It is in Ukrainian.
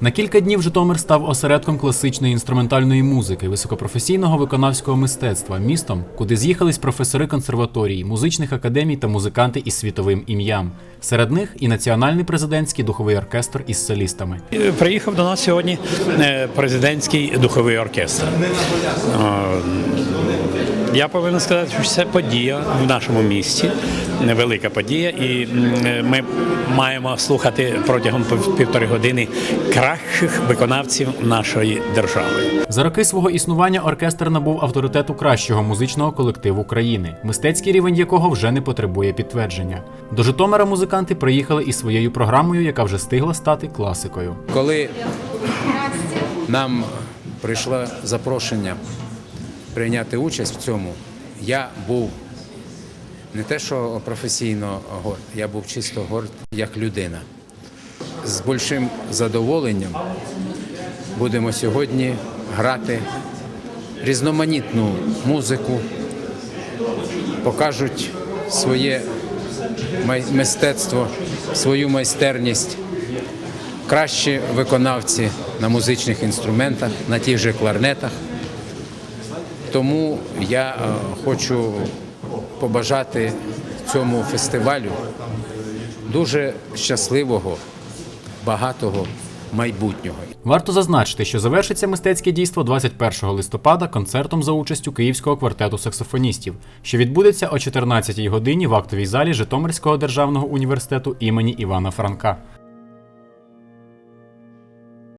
На кілька днів Житомир став осередком класичної інструментальної музики, високопрофесійного виконавського мистецтва, містом, куди з'їхались професори консерваторії, музичних академій та музиканти із світовим ім'ям. Серед них і національний президентський духовий оркестр із солістами. Е, Приїхав до нас сьогодні е, президентський духовий оркестр. Я повинен сказати, що це подія в нашому місті, велика подія, і е, ми маємо слухати протягом пів- півтори години кращих виконавців нашої держави. За роки свого існування оркестр набув авторитету кращого музичного колективу країни, мистецький рівень якого вже не потребує підтвердження. До Житомира музиканти приїхали із своєю програмою, яка вже встигла стати класикою. Коли нам прийшло запрошення прийняти участь в цьому, я був не те, що професійно горд, я був чисто горд як людина. З большим задоволенням будемо сьогодні грати різноманітну музику, покажуть своє мистецтво, свою майстерність кращі виконавці на музичних інструментах, на тих же кларнетах. Тому я е, хочу побажати цьому фестивалю дуже щасливого, багатого майбутнього. Варто зазначити, що завершиться мистецьке дійство 21 листопада концертом за участю Київського квартету саксофоністів, що відбудеться о 14 годині в актовій залі Житомирського державного університету імені Івана Франка.